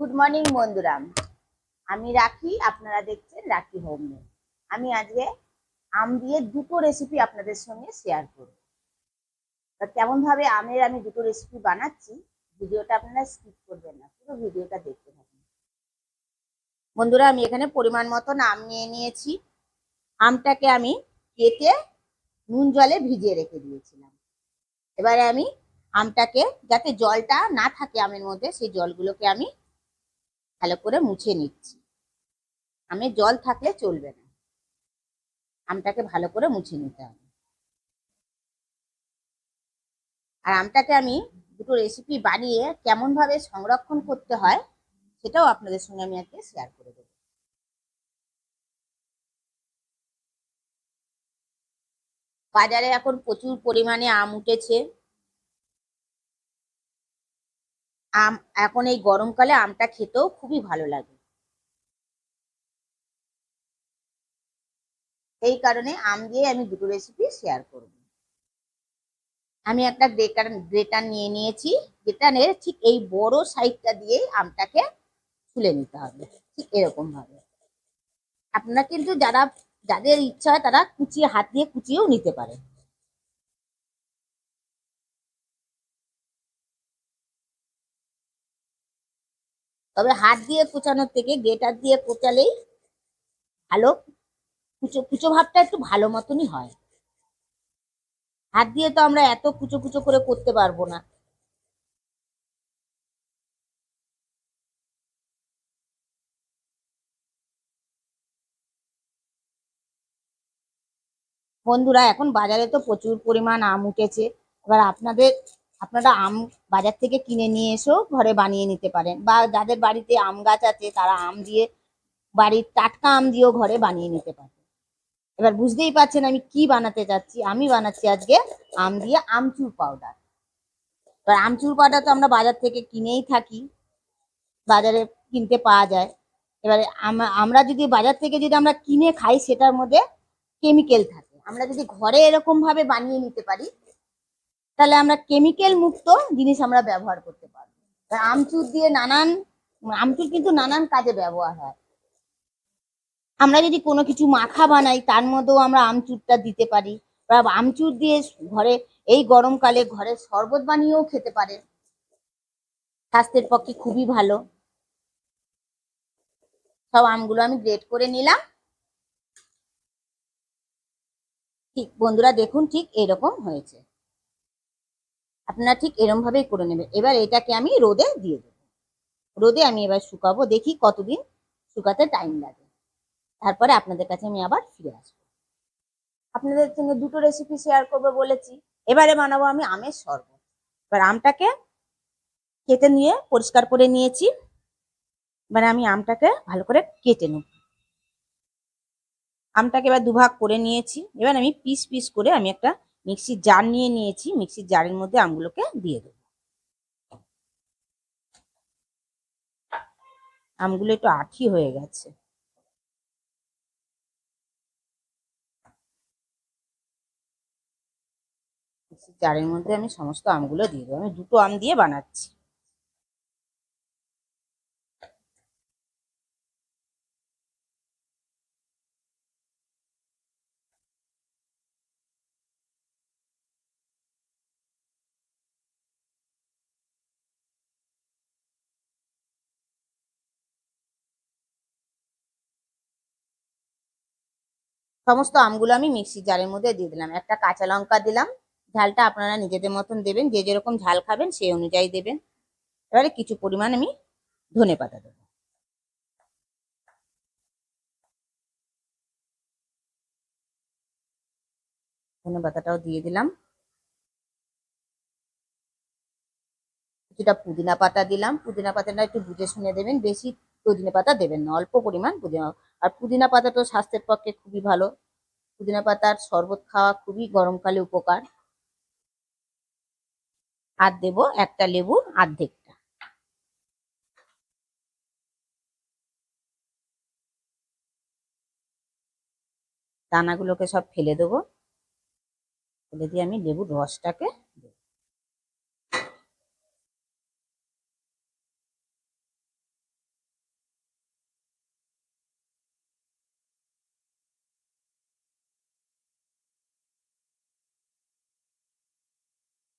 Good morning বন্ধুরা আমি রাখি, আপনারা দেখছেন রাখি হোম মেড আমি আজকে আম দিয়ে দুটো রেসিপি আপনাদের সঙ্গে শেয়ার করব। তা কেমন ভাবে আমের আমি দুটো রেসিপি বানাচ্ছি, ভিডিওটা আপনারা স্কিপ করবেন না, পুরো ভিডিওটা দেখতে থাকুন। বন্ধুরা, আমি এখানে পরিমাণ মতন আম নিয়ে নিয়েছি। আমটাকে আমি কেটে নুন জলে ভিজিয়ে রেখে দিয়েছিলাম। এবারে আমি আমটাকে, যাতে জলটা না থাকে আমের মধ্যে, সেই জলগুলোকে আমি ভালো করে মুছে নিচ্ছি। আমের জল থাকলে চলবে না। আমটাকে ভালো করে মুছে নিতে হবে। আর আমটাকে আমি দুটো রেসিপি বানিয়ে কেমন ভাবে সংরক্ষণ করতে হয়, সেটাও আপনাদের সঙ্গে আমি আজকে শেয়ার করে দেবো। বাজারে এখন প্রচুর পরিমাণে আম উঠেছে। আম, এখন এই গরমকালে আমটা খেতেও খুবই ভালো লাগে। এই কারণে আম দিয়ে আমি দুটো রেসিপি শেয়ার করব। আমি একটা গ্রেটার গ্রেটার নিয়ে নিয়েছি। গ্রেটারের ঠিক এই বড় সাইডটা দিয়ে আমটাকে তুলে নিতে হবে, ঠিক এরকম ভাবে আপনারা কিন্তু যারা, যাদের ইচ্ছা হয় তারা কুচিয়ে, হাত দিয়ে কুচিয়েও নিতে পারে তবে হাত দিয়ে কোচানোর থেকে গ্রেটার দিয়ে কোচালেই ভালো। কুচো কুচো ভাবটা একটু ভালো মতনই হয়। হাত দিয়ে তো আমরা এত কুচো কুচো করে করতে পারব না। বন্ধুরা, এখন বাজারে তো প্রচুর পরিমাণ আম উঠেছে। এবার আপনাদের আপনারা আম বাজার থেকে কিনে নিয়ে এসেও ঘরে বানিয়ে নিতে পারেন। বা যাদের বাড়িতে আম গাছ আছে, তারা আম দিয়ে, বাড়ির টাটকা আম দিয়েও ঘরে বানিয়ে নিতে পারে। এবার বুঝতেই পারছেন আমি কি বানাতে চাচ্ছি আমি বানাচ্ছি আজকে আম দিয়ে আমচুর পাউডার এবার আমচুর পাউডার তো আমরা বাজার থেকে কিনেই থাকি, বাজারে কিনতে পাওয়া যায়। এবারে আম- আমরা যদি বাজার থেকে যদি আমরা কিনে খাই, সেটার মধ্যে কেমিক্যাল থাকে। আমরা যদি ঘরে এরকম ভাবে বানিয়ে নিতে পারি তাহলে আমরা কেমিক্যাল মুক্ত জিনিস আমরা ব্যবহার করতে পারব। আমচুর দিয়ে নানান, আমচুর কিন্তু নানান কাজে ব্যবহার হয়। আমরা যদি কোনো কিছু মাখা বানাই, তার মধ্যেও আমরা আমচুরটা দিতে পারি। বা আমচুর দিয়ে ঘরে, এই গরমকালে ঘরে শরবত বানিয়েও খেতে পারে স্বাস্থ্যের পক্ষে খুবই ভালো। সব আমগুলো আমি গ্রেট করে নিলাম। ঠিক বন্ধুরা, দেখুন ঠিক এরকম হয়েছে। আপনারা ঠিক এরকম ভাবেই করে নেবেন। এবার এটাকে আমি রোদে দিয়ে দেবো। রোদে আমি এবার শুকাবো, দেখি কতদিন শুকাতে টাইম লাগে। তারপরে আপনাদের কাছে আমি আবার ফিরে আসব। আপনাদের সঙ্গে দুটো রেসিপি শেয়ার করব বলেছি। এবারে বানাবো আমি আমের শরবত। এবার আমটাকে কেটে নিয়ে, পরিষ্কার করে নিয়েছি। এবার আমি আমটাকে ভালো করে কেটে নেব। আমটাকে এবার দুভাগ করে নিয়েছি। এবার আমি পিস পিস করে আমি একটা মিক্সির জার নিয়ে নিয়েছি মিক্সির জারের মধ্যে আমগুলোকে দিয়ে দেবো। আমগুলো একটু আঠি হয়ে গেছে। জারের মধ্যে আমি সমস্ত আমগুলো দিয়ে দেবো। আমি দুটো আম দিয়ে বানাচ্ছি। সমস্ত আমগুলো আমি মিক্সির জারের মধ্যে দিয়ে দিলাম। একটা কাঁচা লঙ্কা দিলাম, ঝালটা আপনারা নিজেদের মতন দেবেন, যে যেরকম ঝাল খাবেন সেই অনুযায়ী দেবেন। এবারে কিছু পরিমাণ আমি ধনে পাতা দেবো। ধনে পাতাটাও দিয়ে দিলাম। কিছুটা পুদিনা পাতা দিলাম। পুদিনা পাতাটা একটু বুঝে শুনে দেবেন, বেশি পুদিনা পাতা দেবেন না, অল্প পরিমাণ পুদিনা আর পুদিনা পাতা তো স্বাস্থ্যের পক্ষে খুবই ভালো। পুদিনা পাতার শরবত খাওয়া খুবই গরমকালে উপকার। আর দেব একটা লেবুর আর্ধেকটা। দানাগুলোকে সব ফেলে দেবো। ফেলে দিয়ে আমি লেবুর রসটাকে দেব।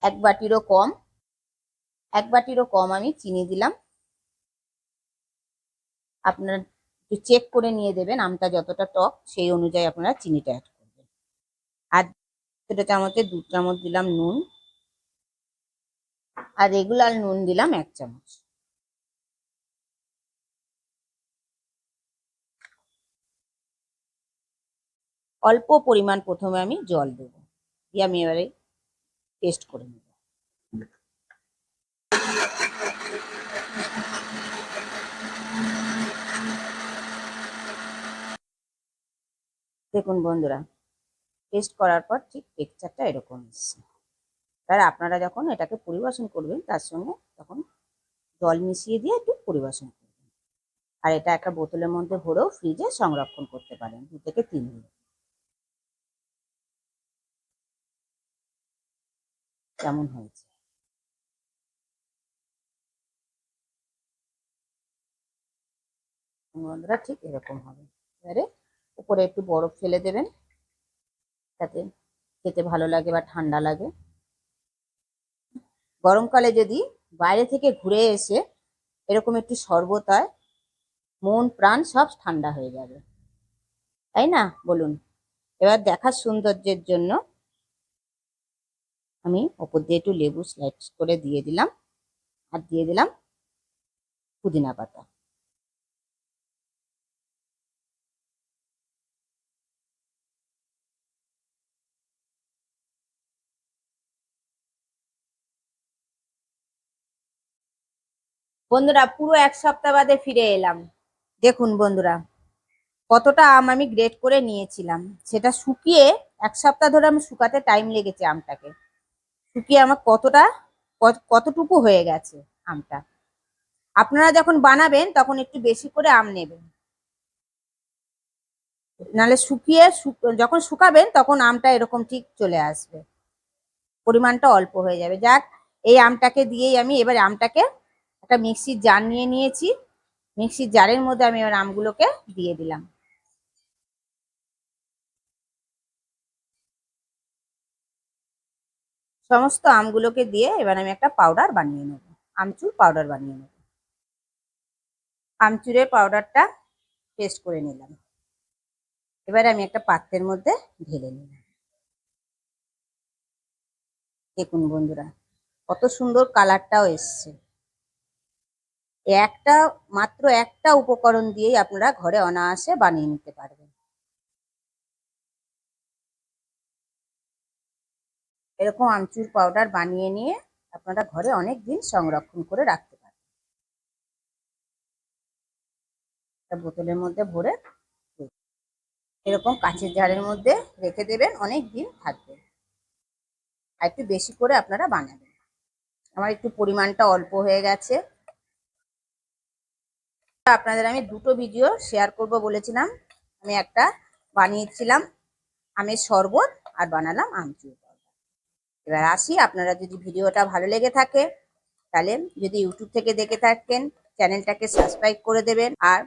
এক বাটিরও কম, এক বাটিরও কম আমি চিনি দিলাম। আপনারা একটু চেক করে নিয়ে দেবেন আমটা যতটা টক, সেই অনুযায়ী আপনারা চিনিটা অ্যাড করবেন। আর ছোটো চামচে, দু চামচ দিলাম নুন। আর রেগুলার নুন দিলাম এক চামচ। অল্প পরিমাণ প্রথমে আমি জল দেব। দিয়ে আমি এবারে টেস্ট করে নেব। দেখুন বন্ধুরা, টেস্ট করার পর ঠিক টেক্সচারটা এরকম এসছে। এবার আপনারা যখন এটাকে পরিবেশন করবেন, তার সঙ্গে তখন জল মিশিয়ে দিয়ে একটু পরিবেশন করবেন। আর এটা একটা বোতলের মধ্যে ভরেও ফ্রিজে সংরক্ষণ করতে পারেন, দু থেকে তিন দিন। কেমন হয়েছে? বন্ধুরা ঠিক এরকম হবে। এবারে উপরে একটু বরফ ফেলে দেবেন। যাতে খেতে ভালো লাগে বা ঠান্ডা লাগে। গরমকালে যদি বাইরে থেকে ঘুরে এসে এরকম একটু শরবত হয় মন, প্রাণ সব ঠান্ডা হয়ে যাবে। তাই না? বলুন। এবার দেখার সৌন্দর্যের জন্য আমি ওপর দিয়ে একটু লেবু স্লাইস করে দিয়ে দিলাম। আর দিয়ে দিলাম পুদিনা পাতা। বন্ধুরা, পুরো এক সপ্তাহ বাদে ফিরে এলাম। দেখুন বন্ধুরা, কতটা আম আমি গ্রেট করে নিয়েছিলাম। সেটা শুকিয়ে এক সপ্তাহ ধরে আমি শুকাতে টাইম লেগেছে আমটাকে। শুকিয়ে আমার কতটা, কত- কতটুকু হয়ে গেছে আমটা? আপনারা যখন বানাবেন, তখন একটু বেশি করে আম নেবেন। নাহলে শুকিয়ে শুক- যখন শুকাবেন, তখন আমটা এরকম ঠিক চলে আসবে। পরিমাণটা অল্প হয়ে যাবে। যাক, এই আমটাকে দিয়েই আমি এবার আমটাকে একটা মিক্সির জার নিয়ে নিয়েছি। মিক্সির জারের মধ্যে আমি এবার আমগুলোকে দিয়ে দিলাম। সমস্ত আমগুলোকে দিয়ে এবার আমি একটা পাউডার বানিয়ে নেব। আমচুর পাউডার বানিয়ে নেব। আমচুরের পাউডারটা পেস্ট করে নিলাম। এবারে আমি একটা পাত্রের মধ্যে ঢেলে নিলাম। দেখুন বন্ধুরা, কত সুন্দর কালারটাও এসছে। একটা, মাত্র একটা উপকরণ দিয়েই আপনারা ঘরে অনায়াসে বানিয়ে নিতে পারবেন। এরকম আমচুর পাউডার বানিয়ে নিয়ে আপনারা ঘরে অনেক দিন সংরক্ষণ করে রাখতে পারেন একটা বোতলের মধ্যে ভরে এরকম কাঁচের জারের মধ্যে রেখে দেবেন, অনেক দিন থাকবে। আর একটু বেশি করে আপনারা বানাবেন। আমার একটু পরিমাণটা অল্প হয়ে গেছে। আপনাদের আমি দুটো ভিডিও শেয়ার করব বলেছিলাম। আমি একটা বানিয়েছিলাম, আমের শরবত আর বানালাম আমচুর। এবার আসি। আপনারা যদি ভিডিওটা ভালো লেগে থাকে, তাহলে যদি ইউটিউব থেকে দেখে থাকেন, চ্যানেলটাকে সাবস্ক্রাইব করে দেবেন আর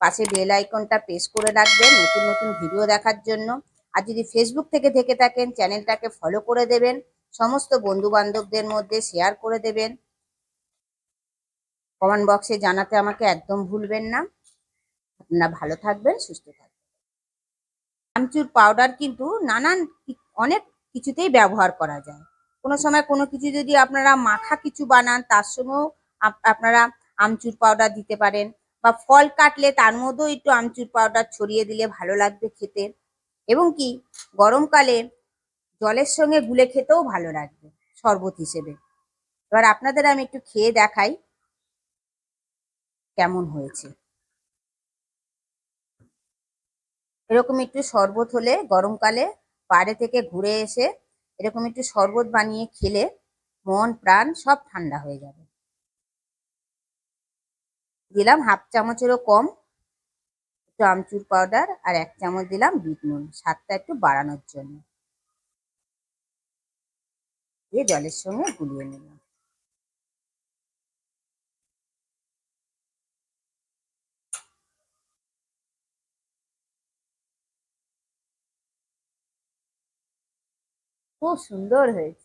পাশে বেল আইকনটা প্রেস করে রাখবেন নতুন নতুন ভিডিও দেখার জন্য। আর যদি ফেসবুক থেকে দেখে থাকেন, চ্যানেলটাকে ফলো করে দেবেন, সমস্ত বন্ধু বান্ধবদের মধ্যে শেয়ার করে দেবেন। কমেন্ট বক্সে জানাতে আমাকে একদম ভুলবেন না। আপনারা ভালো থাকবেন, সুস্থ থাকবেন। আমচুর পাউডার কিন্তু নানান, অনেক কিছুতেই ব্যবহার করা যায়। কোনো সময় কোনো কিছু যদি আপনারা মাখা কিছু বানান, তার সঙ্গেও আপ- আপনারা আমচুর পাউডার দিতে পারেন বা ফল কাটলে তার মধ্যেও একটু আমচুর পাউডার ছড়িয়ে দিলে ভালো লাগবে খেতে। এবং কি, গরমকালে জলের সঙ্গে গুলে খেতেও ভালো লাগবে, শরবত হিসেবে। এবার আপনাদের আমি একটু খেয়ে দেখাই কেমন হয়েছে। এরকম একটু শরবত হলে গরমকালে বাইরে থেকে ঘুরে এসে এরকম একটু শরবত বানিয়ে খেলে মন, প্রাণ সব ঠান্ডা হয়ে যাবে। দিলাম হাফ চামচেরও কম একটু আমচুর পাউডার আর এক চামচ দিলাম বিট নুন। স্বাদটা একটু বাড়ানোর জন্য। দিয়ে জলের সঙ্গে গুলিয়ে নিলাম। খুব সুন্দর হয়েছে